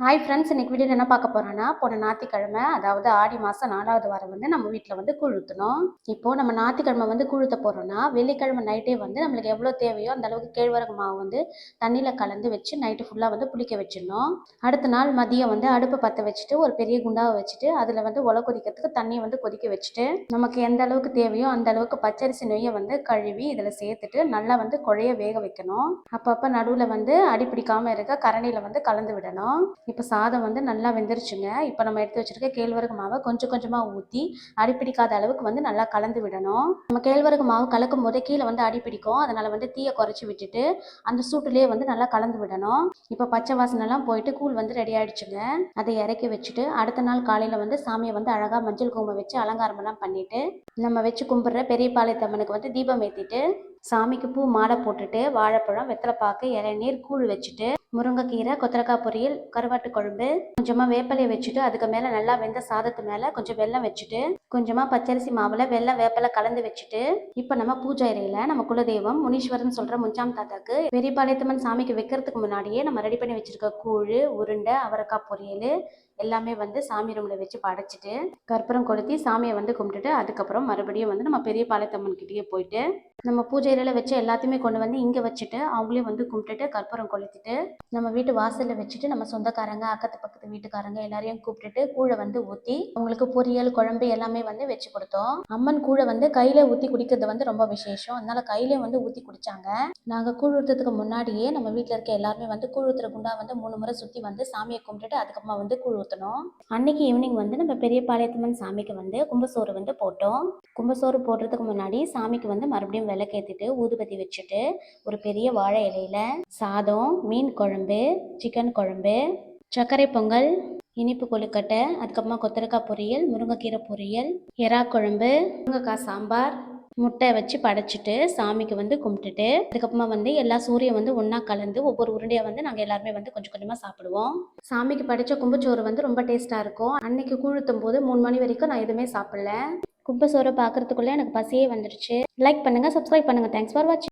Hi friends இன்னைக்கு video என்ன பார்க்க போறோம்னா போன ஞாயிற்றுக்கிழமை அதாவது ஆடி மாதம் நாலாவது வாரம் வந்து நம்ம வீட்டில் வந்து குழுத்தணும் ஊற்றணும் இப்போ நம்ம ஞாயிற்றுக்கிழமை வந்து குழுத்த போகிறோன்னா போறோம்னா வெள்ளிக்கிழமை நைட்டே வந்து நம்மளுக்கு எவ்வளோ தேவையோ அந்த அளவுக்கு கேழ்வரகு மாவு வந்து தண்ணியில் கலந்து வச்சு நைட்டு ஃபுல்லாக வந்து புளிக்க வச்சிடணும். அடுத்த நாள் மதியம் வந்து அடுப்பை பற்ற வச்சுட்டு ஒரு பெரிய குண்டாவை வச்சுட்டு அதில் வந்து உலை கொதிக்கிறதுக்கு தண்ணியை வந்து கொதிக்க வச்சுட்டு நமக்கு எந்த அளவுக்கு தேவையோ அந்த அளவுக்கு பச்சரிசி நொய்யை வந்து கழுவி இதில் சேர்த்துட்டு நல்லா வந்து குழைய வேக வைக்கணும். அப்பப்போ நடுவில் வந்து அடி இருக்க கரண்டியில் வந்து கலந்து விடணும். இப்போ சாதம் வந்து நல்லா வெந்துருச்சுங்க. இப்போ நம்ம எடுத்து வச்சுருக்க கேழ்வரகு மாவை கொஞ்சம் கொஞ்சமாக ஊற்றி அடிப்பிடிக்காத அளவுக்கு வந்து நல்லா கலந்து விடணும். நம்ம கேழ்வரகு மாவு கலக்கும் போதே கீழே வந்து அடிப்பிடிக்கும் அதனால் வந்து தீயை குறைச்சி விட்டுட்டு அந்த சூட்டுலேயே வந்து நல்லா கலந்து விடணும். இப்போ பச்சை வாசனைலாம் போயிட்டு கூழ் வந்து ரெடி ஆகிடுச்சுங்க அதை இறக்கி வச்சுட்டு அடுத்த நாள் காலையில் வந்து சாமியை வந்து அழகாக மஞ்சள் குங்குமம் வச்சு அலங்காரமெல்லாம் பண்ணிவிட்டு நம்ம வச்சு கும்பிட்ற பெரிய பாளையத்தம்மனுக்கு வந்து தீபம் ஏற்றிட்டு சாமிக்கு பூ மாலை போட்டுட்டு வாழைப்பழம் வெத்தலைப்பாக்கு இளநீர் கூழ் வச்சுட்டு முருங்கைக்கீரை கொத்தரக்காய் பொரியல் கருவாட்டு குழம்பு கொஞ்சமாக வேப்பிலையை வச்சுட்டு அதுக்கு மேலே நல்லா வெந்த சாதத்து மேலே கொஞ்சம் வெள்ளம் வச்சுட்டு கொஞ்சமாக பச்சரிசி மாவில் வெள்ளம் வேப்பலை கலந்து வச்சுட்டு இப்போ நம்ம பூஜை அறையில் நம்ம குலதெய்வம் முனீஸ்வரன் சொல்கிற முஞ்சாம் தாத்தாக்கு பெரியபாளையத்தம்மன் சாமிக்கு வைக்கிறதுக்கு முன்னாடியே நம்ம ரெடி பண்ணி வச்சுருக்க கூழ் உருண்டை அவரைக்காய் பொரியல் எல்லாமே வந்து சாமி ரூமில் வச்சு படைச்சிட்டு கற்பூரம் கொளுத்தி சாமியை வந்து கும்பிட்டுட்டு அதுக்கப்புறம் மறுபடியும் வந்து நம்ம பெரிய பாளையத்தம்மன் கிட்டேயே போயிட்டு நம்ம பூஜை வச்சு எல்லாத்தையுமே கொண்டு வந்து இங்கே வச்சுட்டு அவங்களையும் வந்து கும்பிட்டுட்டு கற்பூரம் கொளுத்திட்டு நம்ம வீட்டு வாசலில் வச்சுட்டு நம்ம சொந்தக்காரங்க அக்கத்து பக்கத்து வீட்டுக்காரங்க எல்லாரையும் கூப்பிட்டுட்டு கூழை வந்து ஊற்றி அவங்களுக்கு பொரியல் குழம்பு எல்லாமே வந்து வச்சு கொடுத்தோம். அம்மன் கூழை வந்து கையில ஊற்றி குடிக்கிறது வந்து ரொம்ப விசேஷம். அதனால கையிலே வந்து ஊற்றி குடிச்சாங்க. நாங்கள் கூழ் ஊற்றுறதுக்கு முன்னாடியே நம்ம வீட்டில் இருக்க எல்லாருமே வந்து கூழ் ஊற்றுற குண்டா வந்து மூணு முறை சுற்றி வந்து சாமியை கும்பிட்டுட்டு அதுக்கப்புறமா வந்து கூழ் ஊற்றணும் அன்னைக்கு ஈவினிங் வந்து நம்ம பெரிய பாளையத்தம்மன் சாமிக்கு வந்து கும்பசோறு வந்து போட்டோம். கும்பசோறு போடுறதுக்கு முன்னாடி சாமிக்கு வந்து மறுபடியும் விளக்கேற்றிட்டு ஊதுபத்தி வச்சுட்டு ஒரு பெரிய வாழை இலையில சாதம் மீன் குழம்பு சிக்கன் குழம்பு சர்க்கரை பொங்கல் இனிப்பு கொழுக்கட்டை அதுக்கப்புறமா கொத்தரக்காய் பொரியல் முருங்கைக்கீரை பொரியல் எறா குழம்பு முருங்கைக்காய் சாம்பார் முட்டை வச்சு படைச்சிட்டு சாமிக்கு வந்து கும்பிட்டுட்டு அதுக்கப்புறமா வந்து எல்லா சூரியன் வந்து ஒன்றா கலந்து ஒவ்வொரு உருண்டையாக வந்து நாங்கள் எல்லாருமே வந்து கொஞ்சம் கொஞ்சமாக சாப்பிடுவோம். சாமிக்கு படைச்ச கும்பச்சோறு வந்து ரொம்ப டேஸ்ட்டாக இருக்கும். அன்னைக்கு கூழுத்தும் போது மூணு மணி வரைக்கும் நான் எதுவுமே சாப்பிடல. கும்பசோறை பார்க்குறதுக்குள்ளே எனக்கு பசியே வந்துடுச்சு லைக் பண்ணுங்கள் சப்ஸ்கிரைப் பண்ணுங்கள் தேங்க்ஸ் ஃபார் வாட்சிங்